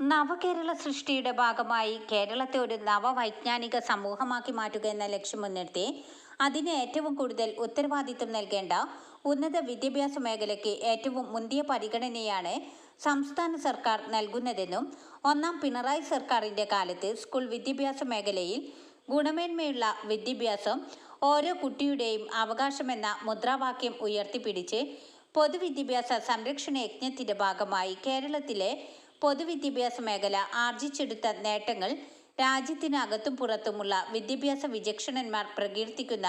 നവകേരള സൃഷ്ടിയുടെ ഭാഗമായി കേരളത്തെ ഒരു നവവൈജ്ഞാനിക സമൂഹമാക്കി മാറ്റുക എന്ന ലക്ഷ്യം മുൻനിർത്തി അതിന് ഏറ്റവും കൂടുതൽ ഉത്തരവാദിത്വം നൽകേണ്ട ഉന്നത വിദ്യാഭ്യാസ മേഖലയ്ക്ക് ഏറ്റവും മുന്തിയ പരിഗണനയാണ് സംസ്ഥാന സർക്കാർ നൽകുന്നതെന്നും ഒന്നാം പിണറായി സർക്കാരിന്റെ കാലത്ത് സ്കൂൾ വിദ്യാഭ്യാസ മേഖലയിൽ ഗുണമേന്മയുള്ള വിദ്യാഭ്യാസം ഓരോ കുട്ടിയുടെയും അവകാശമെന്ന മുദ്രാവാക്യം ഉയർത്തിപ്പിടിച്ച് പൊതുവിദ്യാഭ്യാസ സംരക്ഷണ യജ്ഞത്തിന്റെ ഭാഗമായി കേരളത്തിലെ പൊതുവിദ്യാഭ്യാസ മേഖല ആർജിച്ചെടുത്ത നേട്ടങ്ങൾ രാജ്യത്തിനകത്തും പുറത്തുമുള്ള വിദ്യാഭ്യാസ വിചക്ഷണന്മാർ പ്രകീർത്തിക്കുന്ന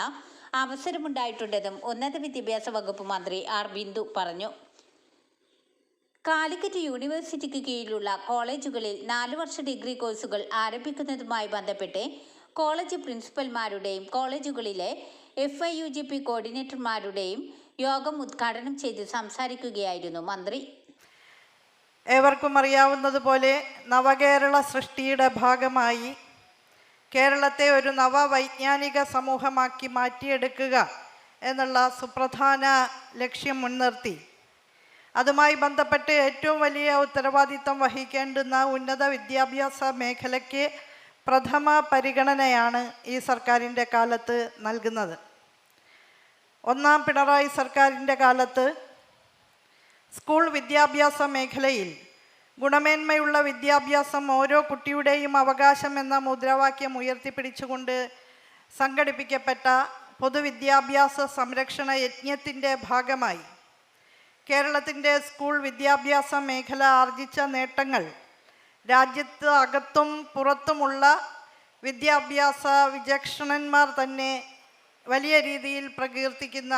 അവസരമുണ്ടായിട്ടുണ്ടെന്നും ഉന്നത വിദ്യാഭ്യാസ വകുപ്പ് മന്ത്രി ആർ ബിന്ദു പറഞ്ഞു. കാലിക്കറ്റ് യൂണിവേഴ്സിറ്റിക്ക് കീഴിലുള്ള കോളേജുകളിൽ നാല് വർഷ ഡിഗ്രി കോഴ്സുകൾ ആരംഭിക്കുന്നതുമായി ബന്ധപ്പെട്ട് കോളേജ് പ്രിൻസിപ്പൽമാരുടെയും കോളേജുകളിലെ F I U G P കോർഡിനേറ്റർമാരുടെയും യോഗം ഉദ്ഘാടനം ചെയ്ത് സംസാരിക്കുകയായിരുന്നു മന്ത്രി. ഏവർക്കും അറിയാവുന്നതുപോലെ നവകേരള സൃഷ്ടിയുടെ ഭാഗമായി കേരളത്തെ ഒരു നവവൈജ്ഞാനിക സമൂഹമാക്കി മാറ്റിയെടുക്കുക എന്നുള്ള സുപ്രധാന ലക്ഷ്യം മുൻനിർത്തി. അതുമായി ബന്ധപ്പെട്ട് ഏറ്റവും വലിയ ഉത്തരവാദിത്തം വഹിക്കേണ്ടുന്ന ഉന്നത വിദ്യാഭ്യാസ മേഖലയ്ക്ക് പ്രഥമ പരിഗണനയാണ് ഈ സർക്കാരിന്റെ കാലത്ത് നൽകുന്നത്. ഒന്നാം പിണറായി സർക്കാരിന്റെ കാലത്ത് സ്കൂൾ വിദ്യാഭ്യാസ മേഖലയിൽ ഗുണമേന്മയുള്ള വിദ്യാഭ്യാസം ഓരോ കുട്ടിയുടെയും അവകാശം എന്ന മുദ്രാവാക്യം ഉയർത്തിപ്പിടിച്ചുകൊണ്ട് സംഘടിപ്പിക്കപ്പെട്ട പൊതുവിദ്യാഭ്യാസ സംരക്ഷണ യജ്ഞത്തിന്റെ ഭാഗമായി കേരളത്തിന്റെ സ്കൂൾ വിദ്യാഭ്യാസ മേഖല ആർജിച്ച നേട്ടങ്ങൾ രാജ്യത്ത് അകത്തും പുറത്തുമുള്ള വിദ്യാഭ്യാസ വിചക്ഷണന്മാർ തന്നെ വലിയ രീതിയിൽ പ്രകീർത്തിക്കുന്ന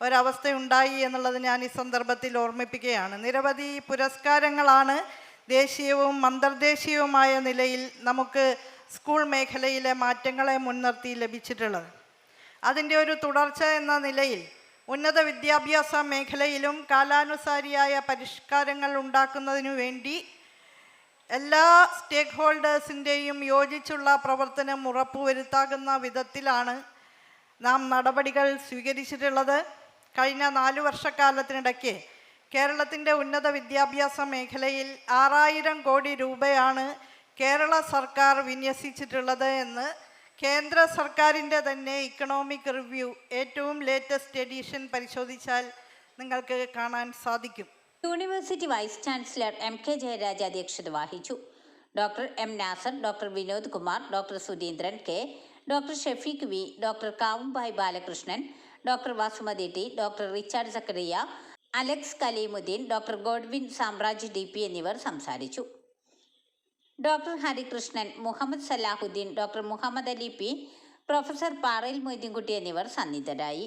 ഒരവസ്ഥയുണ്ടായി എന്നുള്ളത് ഞാൻ ഈ സന്ദർഭത്തിൽ ഓർമ്മിപ്പിക്കുകയാണ്. നിരവധി പുരസ്കാരങ്ങളാണ് ദേശീയവും അന്തർദേശീയവുമായ നിലയിൽ നമുക്ക് സ്കൂൾ മേഖലയിലെ മാറ്റങ്ങളെ മുൻനിർത്തി ലഭിച്ചിട്ടുള്ളത്. അതിന്റെ ഒരു തുടർച്ച എന്ന നിലയിൽ ഉന്നത വിദ്യാഭ്യാസ മേഖലയിലും കാലാനുസാരിയായ പരിഷ്കാരങ്ങൾ ഉണ്ടാക്കുന്നതിനു വേണ്ടി എല്ലാ സ്റ്റേക്ക് ഹോൾഡേഴ്സിന്റെയും യോജിച്ചുള്ള പ്രവർത്തനം ഉറപ്പുവരുത്താകുന്ന വിധത്തിലാണ് നാം നടപടികൾ സ്വീകരിച്ചിട്ടുള്ളത്. കഴിഞ്ഞ നാല് വർഷക്കാലത്തിനിടയ്ക്ക് കേരളത്തിന്റെ ഉന്നത വിദ്യാഭ്യാസ മേഖലയിൽ ആറായിരം കോടി രൂപയാണ് കേരള സർക്കാർ വിന്യസിച്ചിട്ടുള്ളത് എന്ന് കേന്ദ്ര സർക്കാരിന്റെ തന്നെ ഇക്കണോമിക് റിവ്യൂ ഏറ്റവും ലേറ്റസ്റ്റ് എഡിഷൻ പരിശോധിച്ചാൽ നിങ്ങൾക്ക് കാണാൻ സാധിക്കും. University vice chancellor M K Jayaraj അധ്യക്ഷത വഹിച്ചു. Doctor M Nasar doctor Vinod Kumar doctor Sudheendran K doctor Shafeeq V doctor Kavumbai Balakrishnan doctor Vasumathi T doctor Richard Zachariah Alex Kaleemuddin doctor Godwin Samraj D P എന്നിവർ സംസാരിച്ചു. Doctor Harikrishnan Muhammad Salahuddin doctor Muhammad Ali P professor Parayil Moideenkutty എന്നിവർ സന്നിധരായി